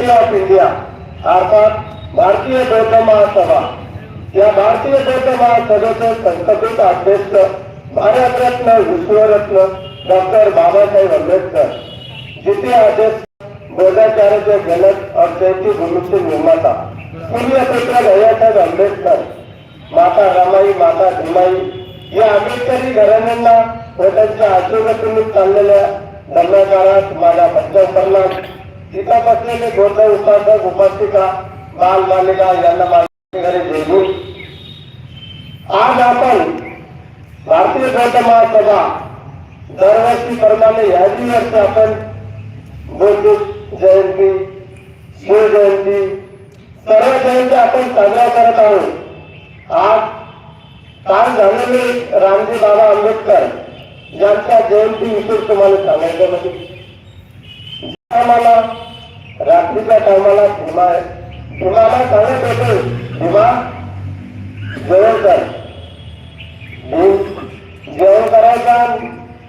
Society of India अर्थात भारतीय बौद्ध महासभा. या भारतीय बौद्ध महासभेचे संस्थापित अध्यक्ष भारतरत्न विश्वरत्न डॉक्टर बाबासाहेब आंबेडकर. जिथे अध्यक्ष बौद्धाचार्याचे जनक और त्यांची भूमीचे निर्माता. पुण्यपुत्र भैयासाहेब आंबेडकर माता रमाई माता भीमाई या आंबेडकरी घराण्यांना व त्यांच्या आशीर्वादातून चाललेल्या धर्माकारात माझा पंचम प्रणाम तिथं बसलेले बौद्ध उपासक उपासिका बाल बालिका यांना माझ्या घरी जेवून आज आपण भारतीय बौद्ध महासभा दरवर्षीप्रमाणे ह्याही वर्ष आपण बौद्ध जयंती शिव जयंती सर्व जयंती आपण साजरा करत आहोत. आज काल झालेले रामजी बाबा आंबेडकर यांच्या जयंती विषयी तुम्हाला सांगायचं म्हणजे आम्हाला रात्रीच्या टायमाला भीमा भीमाला सांगत होतो भीमा जेवण कर. जेवण करायचा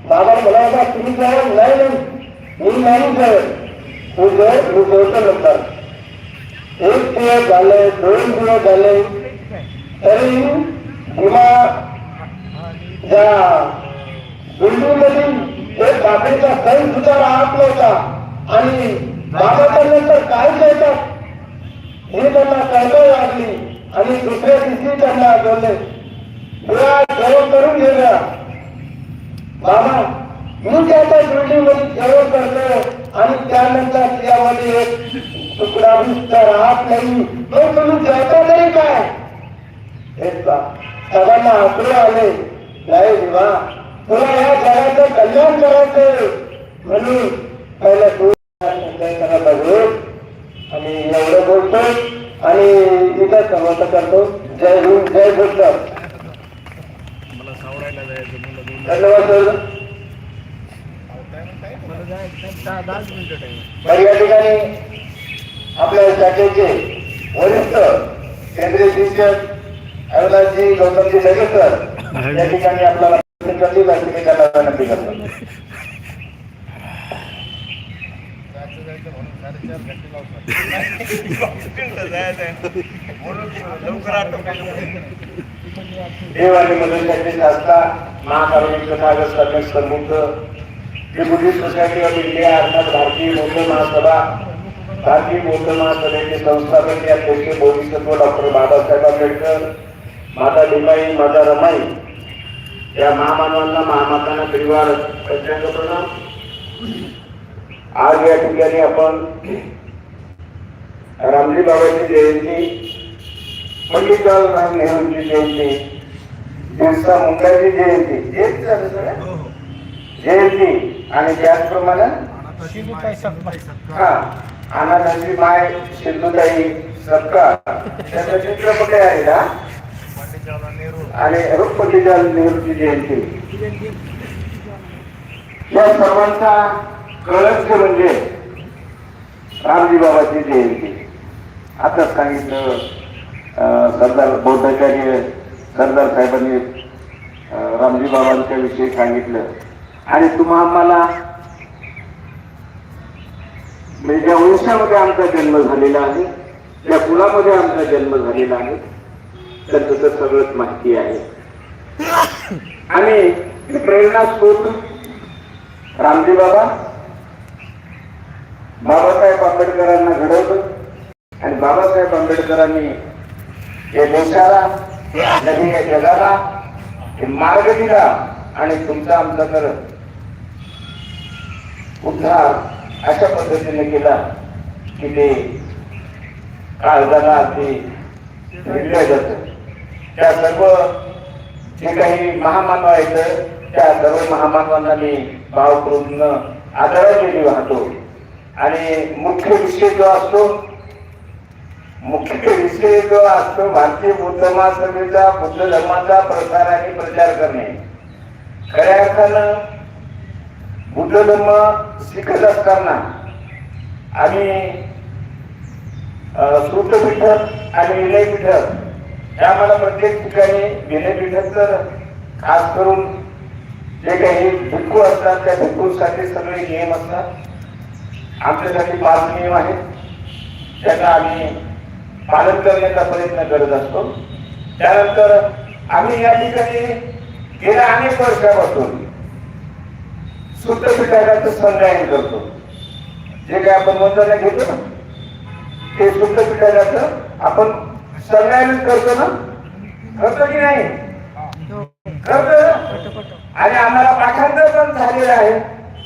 बाबा म्हणायचा तुम्ही जेवण नाही मी नाही जेवण तू जेव मी जेवतो नंतर. एक दिवस झाले दोन दिवस झाले तरी भीमा ज्या बिल्डिंग मधील एक बाबरीचा सैन सुद्धा राहत नव्हता आणि बाबाच्या काय कळतात हे त्यांना कळकाय लागली आणि दुसऱ्या दिवशी त्यांना आठवले तुला जेवण करून घेऊया बाबा मी त्याच्या बिल्डिंगमध्ये जेवण करतो आणि त्यानंतर त्यामध्ये एक तुकडा विस्तार राहत नाही. मग तुम्ही जेवता तरी काय? हेच का सगळ्यांना आकडे आले. नाही देवा. तुला या जगाचं कल्याण करायचं म्हणून पहिला तू बघू आणि एवढं बोलतो आणि इथं समाप्त करतो. जय हिंद जय दोन धन्यवाद सर. मला जायचं दहा दहाच मिनिटं टाइम तर या ठिकाणी आपल्या शाखेचे वरिष्ठ केंद्रीय शिक्षक अविनाशजी गौतमजी लगेकर या ठिकाणी आपल्याला करतील त्यांना विनंती करतो. जायचं जायचं म्हणून साडेचार घंटे लावतात जायचं आहे म्हणून लवकर देव आणि मदत शाखेचे असता महाकारुणिक समाज करण्यास प्रमुख ही बुद्धिस्ट सोसायटी ऑफ इंडिया अर्थात भारतीय बौद्ध महासभा भारतीय बौद्ध महासभेचे संस्थापक या अध्यक्ष बोधिसत्व डॉक्टर बाबासाहेब आंबेडकर माता लिंबाई माता रमाई या महामानवांना महामातांना परिवार प्रचंड प्रणाम. आज या ठिकाणी आपण रामजी बाबाची जयंती पंडितजवाहरलाल नेहरूंची जयंती बिरसा मुंडाची जयंती हेच झालं सगळं? जयंती आणि त्याचप्रमाणे हा अनाथांची माय सिंधुताई सत्कार त्याचं चित्रपट आहे नेहरू आणि पंडितजवाहर नेहरूची जयंती. या सर्वांचा कळस म्हणजे रामजी बाबाची जयंती. आताच सांगितलं सरदार बौद्धाचार्य सरदार साहेबांनी रामजी बाबांच्या विषयी सांगितलं. आणि तुम्हा आम्हाला म्हणजे ज्या वंशामध्ये आमचा जन्म झालेला आहे त्या कुलामध्ये आमचा जन्म झालेला आहे त्यांचं तर सगळंच माहिती आहे. आणि प्रेरणा स्रोत रामजी बाबा बाबासाहेब आंबेडकरांना घडवलं आणि बाबासाहेब आंबेडकरांनी या देशाला नवीन जगाला हे मार्ग दिला आणि तुमचा आमचा तर उद्धार अशा पद्धतीने केला की ते काळजाला ते भेटलं जातं. त्या सर्व जे काही महामानव आहेत त्या सर्व महामानवांना मी भावपूर्ण आदरांजली वाहतो. आणि मुख्य विषय जो असतो मुख्य विषय जो असतो भारतीय बुद्ध महासभेचा बुद्ध धर्माचा प्रसार आणि प्रचार करणे. खऱ्या अर्थानं बुद्ध धर्म शिकत असताना आम्ही श्रुतपीठ आणि विनयपीठ या मला प्रत्येक ठिकाणी विनयपीठात तर खास करून जे काही भिक्खू असतात त्या भिक्खूंसाठी सगळे नियम असतात. आमच्यासाठी पाच नियम आहेत. त्याचा आम्ही पालन करण्याचा प्रयत्न करत असतो. त्यानंतर आम्ही या ठिकाणी गेल्या अनेक वर्षापासून शुद्ध पिठाचं संगायन करतो. जे काय आपण वंदना घेतो ना ते शुद्ध पिठाचं आपण संगायन करतो ना. करतो की नाही? करतो आणि आम्हाला पाठांतर पण झालेलं आहे.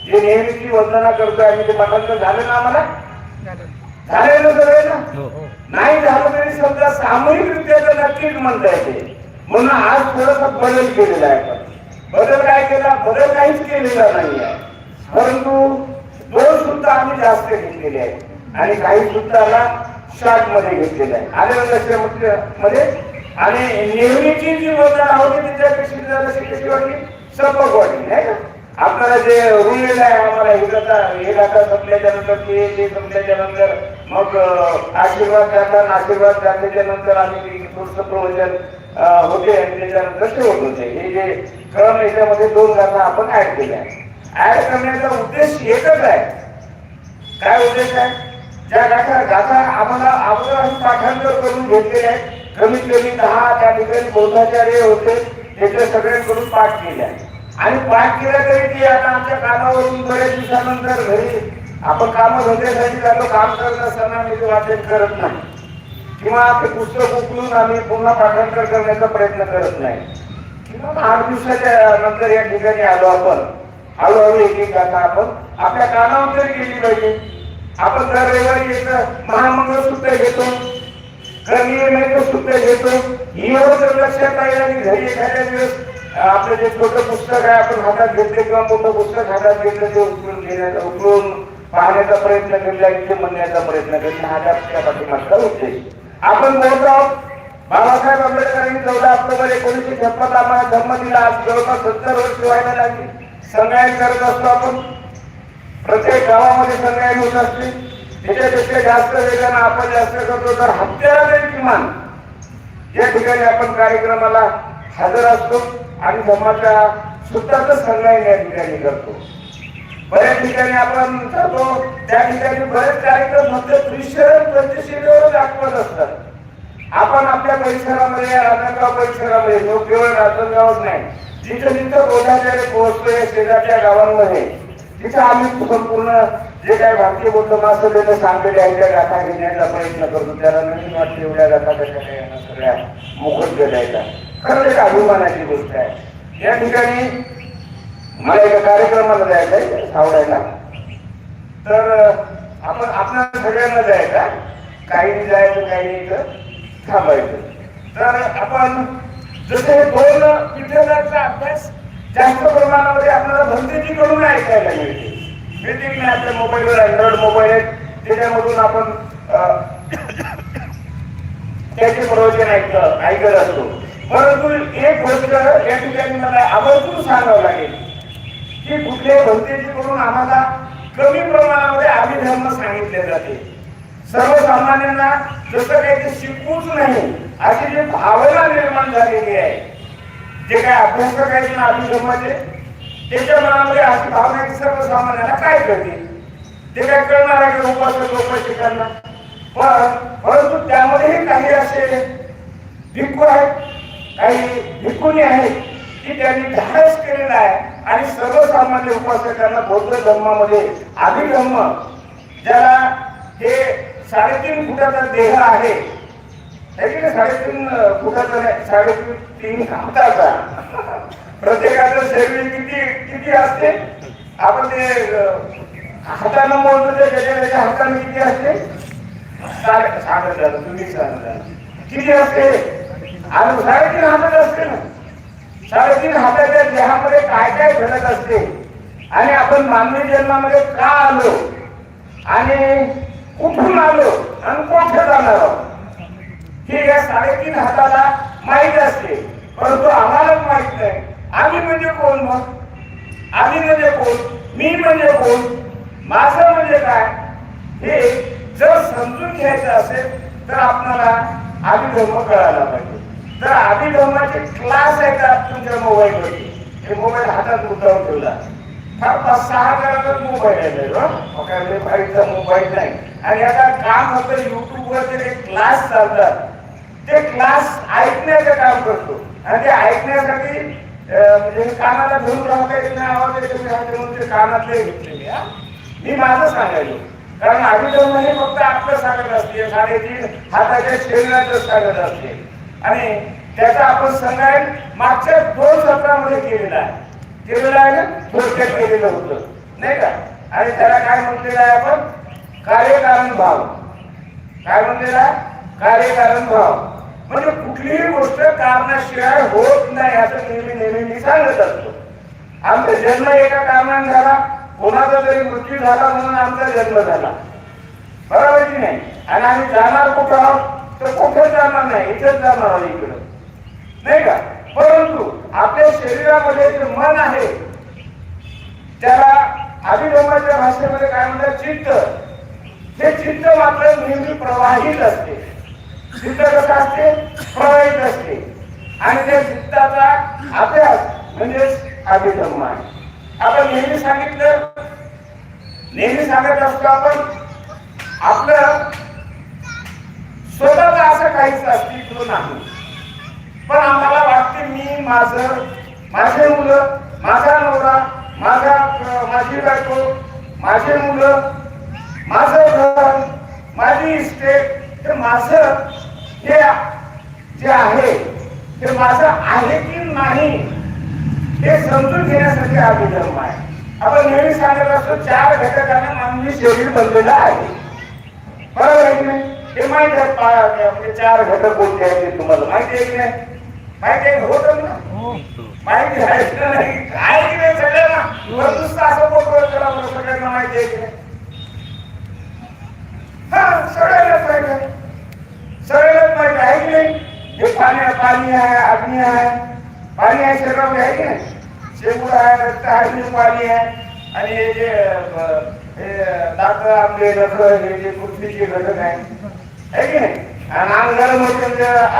जे नेहमीची वंदना करतो आणि ते पाठांतर झालं ना आम्हाला? झालं ना सगळं? ना नाही झालं तरी समजा सामूहिकरित्या तर नक्कीच म्हणता येते. म्हणून आज थोडासा बदल केलेला आहे. बदल काय केला? बदल काहीच केलेला नाही आहे. परंतु दोन सुद्धा आम्ही जास्त घेतलेले आहेत. आणि काही सुद्धाला शॉर्टमध्ये घेतलेले आहे आलेलं लक्षामध्ये मध्ये? आणि नेहमीची जी वजन होती त्याच्यापेक्षा जरा वाटली सपक वाटली नाही का? आपल्याला जे रुळलेलं आहे आम्हाला हे हे गाता संपल्याच्या नंतर ते ते संपल्याच्या नंतर मग आशीर्वाद करताना आशीर्वाद झाल्याच्यानंतर आम्ही प्रवचन होते आणि त्याच्यानंतर ते होत होते. हे जे क्रम याच्यामध्ये दोन गाथा आपण ऍड केल्या ऍड करण्याचा उद्देश एकच आहे. काय उद्देश आहे? ज्या गाथा गाथा आम्हाला अगोदर आम्ही पाठांतर करून घेतलेले आहेत. कमीत कमी दहा त्या ठिकाणी बौद्धाचार्य होते त्याच्या सगळ्यांकडून पाठ केल्या आणि पाठ केला तरी ती आता आमच्या कामावरून बरेच दिवसानंतर घरी आपण काम धंद्यासाठी झालो काम करत असताना मी ते वाचन करत नाही. किंवा ते पुस्तक उकलून आम्ही पुन्हा पाठांतर करण्याचा प्रयत्न करत नाही. किंवा आठ दिवसाच्या नंतर या ठिकाणी आलो आपण. हळूहळू एक एक आता आपण आपल्या कानावर तरी गेली पाहिजे. आपण दर रविवारी एक महामंगळ सुद्धा घेतो. कर्णीय सुद्धा घेतो. ही जर लक्षात राहील आणि घरी एखाद्या दिवस आपलं जे छोटं पुस्तक आहे आपण हातात घेतलं किंवा मोठं पुस्तक हातात घेतलं ते उचलून घेण्याचा उचलून पाहण्याचा प्रयत्न केला इथे म्हणण्याचा प्रयत्न केला हा त्या पाठीमागचा उद्देश. आपण बोलतो आहोत बाबासाहेब आंबेडकरांनी चौदा ऑक्टोबर एकोणीसशे छप्पन आम्हाला धर्म दिला. आज जवळपास सत्तर वर्ष व्हायला लागली. संगायन करत असतो आपण. प्रत्येक गावामध्ये संगायन होत असते. त्याच्यापेक्षा जास्त वेगानं आपण जास्त करतो तर हत्याला किमान. या ठिकाणी आपण कार्यक्रमाला हजर असतो. आणि धर्माच्या सुद्धाच संग्रह या ठिकाणी करतो. बऱ्याच ठिकाणी आपण जातो त्या ठिकाणी बरेच कार्यक्रम फक्त दृश्य प्रतिशिलेवर दाखवत असतात. आपण आपल्या परिसरामध्ये राजनगाव परिसरामध्ये जो केवळ राजनगावच नाही जिथं जिथं बोधाचार्य पोहोचतोय शेजारच्या गावांमध्ये तिथं आम्ही संपूर्ण जे काही भारतीय बौद्ध महासभेने सांगलेले आहे त्या गाथा घेण्याचा प्रयत्न करतो. त्याला नवीन वाटते एवढ्या गाथा कशा सगळ्या मुखत द्यायचा खरंच एक अभिमानाची गोष्ट आहे. या ठिकाणी मला एका कार्यक्रमाला जायचं आहे सावडायला. तर आपण आपल्या सगळ्यांना जायचा काही जायचं काही इथं थांबायचं. तर आपण जसे दोन विद्यार्थ्यांचा अभ्यास जास्त प्रमाणामध्ये आपल्याला भंतेजीकडून ऐकायला मिळते. मिळते की आपल्या मोबाईलवर अँड्रॉइड मोबाईल आहेत. त्याच्यामधून आपण त्याचे प्रवचन ऐकत ऐकत असतो. परंतु एक गोष्ट या ठिकाणी मला आवर्जून सांगावं लागेल. की कुठल्या कुठल्याही करून आम्हाला कमी प्रमाणामध्ये अभिधर्म सांगितले जाते. सर्वसामान्यांना जसं काही ते शिकवूच नाही अशी जी भावना निर्माण झालेली आहे जे काही अभ्यासक आहेत ना अभिधर्माचे त्याच्या मनामध्ये अशी भावना आहे की सर्वसामान्यांना काय करते ते काय कळणार आहे का उपासक उपासिकांना पण परंतु त्यामध्येही काही असे भिक्खू आहेत काही भिक्खुनी आहेत की त्यांनी धाडस केलेला आहे आणि सर्वसामान्य उपासकांना बौद्ध धर्मामध्ये अभिधर्म ज्याला हे साडेतीन फुटाचा देह आहे. साडेतीन फुटाचा नाही साडेतीन तीन हाताचा प्रत्येकाचं शरीर किती किती असते? आपण ते हातानं मोजलं ते त्याच्या हातानं किती असते? साडे सांगत झालं तुम्ही सांगत किती असते? आणि साडेतीन हातात असते ना. साडेतीन हाताच्या देहामध्ये काय काय घडत असते? आणि आपण मानवी जन्मामध्ये का आलो? आणि कुठून आलो? आणि कुठे जाणार आहोत? हे या साडेतीन हाताला माहीत असते. परंतु आम्हालाच माहीत नाही. आम्ही म्हणजे कोण मग? आम्ही म्हणजे कोण? मी म्हणजे कोण? माझं म्हणजे काय? हे जर समजून घ्यायचं असेल तर आपल्याला अभिधर्म कळायला पाहिजे. तर अभिधर्माचे क्लास आहेत का तुमच्या मोबाईलवरती हे मोबाईल हातात मुद्दावर ठेवला. फार पाच सहा हजाराचाच मोबाईल आहे तो, हं? मोबाईल नाही. आणि आता काम होतं युट्यूबवर जे क्लास चालतात. ते क्लास ऐकण्याचं काम करतो. आणि ते ऐकण्यासाठी म्हणजे कानाला घेऊन राहता येत नाही आवाज येत म्हणून ते कानातले घेतलेले मी माझं सांगायलो कारण अभिधर्म हे फक्त आपलं सांगत असते साडेतीन हाताच्या शरीराचं सांगत असते. आणि त्याचा आपण संगायन मागच्या दोन सत्रामध्ये केलेला आहे. केलेलं आहे ना थोडक्यात केलेलं होतं. नाही का? आणि त्याला काय म्हटलेलं आहे आपण? कार्यकारण भाव. काय म्हणलेला कार्यकारण भाव. म्हणजे कुठलीही गोष्ट कारणाशिवाय होत नाही असं नेहमी नेहमी मी सांगत असतो. आमचा जन्म एका कारणाने झाला कोणाचा तरी मृत्यू झाला म्हणून आमचा जन्म झाला. बरोबर की नाही? आणि आम्ही जाणार कुठं आहोत? तर कुठं जाणार नाही? इथंच जाणार आहोत इकडं. नाही का? परंतु आपल्या शरीरामध्ये जे मन आहे त्याला अभिगमाच्या भाषेमध्ये काय म्हणतात? चित्त. हे चित्त मात्र नेहमी प्रवाहित असते. चित्त कसं असते प्रवाहित असते. आणि त्या सिद्धाचा अभ्यास म्हणजेच अभिधर्म आहे. आपण नेहमी सांगितलं नेहमी सांगत असतो आपण आपलं स्वतःच असं काहीच अस्तित्व नाही. पण आम्हाला वाटते मी माझं माझे मुलं माझा नवरा माझा माझी बायको माझे मुलं माझं घर माझी इस्टेट हे माझं ते जे आहे ते माझं आहे की नाही हे समजून घेण्यासाठी अभिधर्म आहे. आपण नेहमी सांगत असतो चार घटकांना मानवी शरीर बनलेलं आहे. बरोबर आहे की नाही? ते माहीत आहे पा- म्हणजे चार घटक कोणते आहेत ते तुम्हाला माहिती आहे की नाही? माहिती आहे? होत ना? माहिती आहे की नाही? आहे की नाही सगळ्यांना? नुसतं असं बोलतोय त्याला सगळ्यांना माहिती आहे की नाही? हा सगळ्यांनाच माहिती आहे सगळ्यांनाच माहिती आहे की नाही पाणी पाणी आहे अग्नी आहे पाणी आहे शरीरामध्ये आहे की नाही आहे रक्त आहे पाणी आहे आणि हे। जे हे दात आपले नखर हे जे पृथ्वीचे घटक आहे आहे की नाही? आणि अंग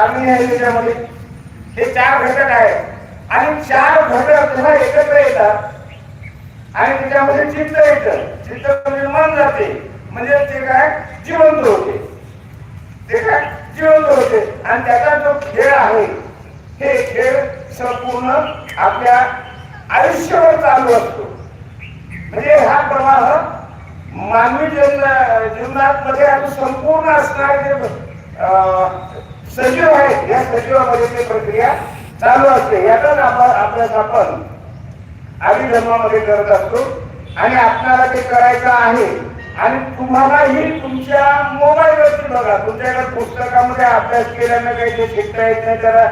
अग्नी आहे त्याच्यामध्ये हे चार घटक आहेत आणि चार घटक जेव्हा एकत्र येतात. आणि त्याच्यामध्ये चित्त येतं. चित्त निर्माण जाते. म्हणजे ते काय? जिवंत होते. ते काय जिवंत होते. आणि त्याचा जो खेळ आहे हे खेळ संपूर्ण आपल्या आयुष्यावर चालू असतो. म्हणजे हा प्रवाह मानवी जीवन जीवनात मध्ये आता संपूर्ण असणारे जे सजीव आहेत या सजीवामध्ये ते प्रक्रिया चालू असते. याचाच आपण अभ्यास आपण आधी धर्मामध्ये करत असतो. आणि आपल्याला ते करायचं आहे आणि तुम्हालाही तुमच्या मोबाईलवरती बघा. तुमच्याकडे पुस्तकामध्ये अभ्यास केल्यानं काही ते शिकता येत नाही. त्याला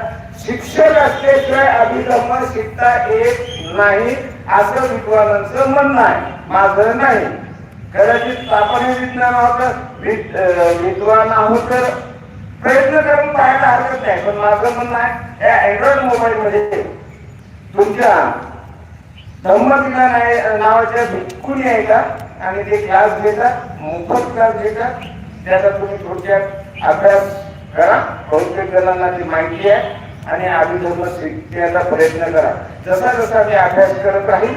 शिक्षक असल्याशिवाय अभिधर्म शिकता येत नाही असं विद्वानांचं म्हणणं आहे. माझं नाही. कदाचित आपण हे विज्ञान आहोत विद्वान आहोत तर प्रयत्न करून पाहायला हरकत नाही. पण माझं म्हणणं आहे या अँड्रॉइड मोबाईल मध्ये तुमच्या नावाच्या भिक्खुनी आहे का आणि ते क्लास घेतात मोफत क्लास घेतात त्याचा तुम्ही थोडक्यात अभ्यास करा बहुतेक जणांना ती माहिती आहे आणि अभिधर्म शिकण्याचा प्रयत्न करा जसा जसा मी अभ्यास करत राहील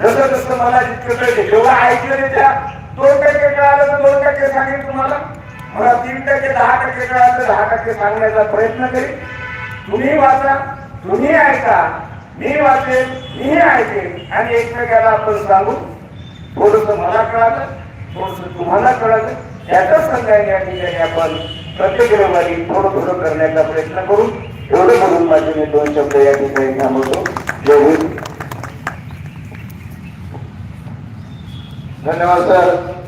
जसं जसं मला जितकं कळते जेव्हा ऐकलं त्या दोन टक्के कळालं तर दोन टक्के सांगेल तुम्हाला मला तीन टक्के दहा टक्के कळालं तर दहा टक्के सांगण्याचा प्रयत्न करीन तुम्ही वाचा तुम्ही ऐका. मी वाचेन मीही ऐकेन आणि एकमेकाला आपण सांगू. थोडस मला कळालं थोडस तुम्हाला कळालं. याचाच संघाने या ठिकाणी आपण प्रत्येक रविवारी थोडं थोडं करण्याचा प्रयत्न करू. एवढं म्हणून माझे मी दोन शब्द या ठिकाणी थांबवतो. जय हिंद. धन्यवाद सर.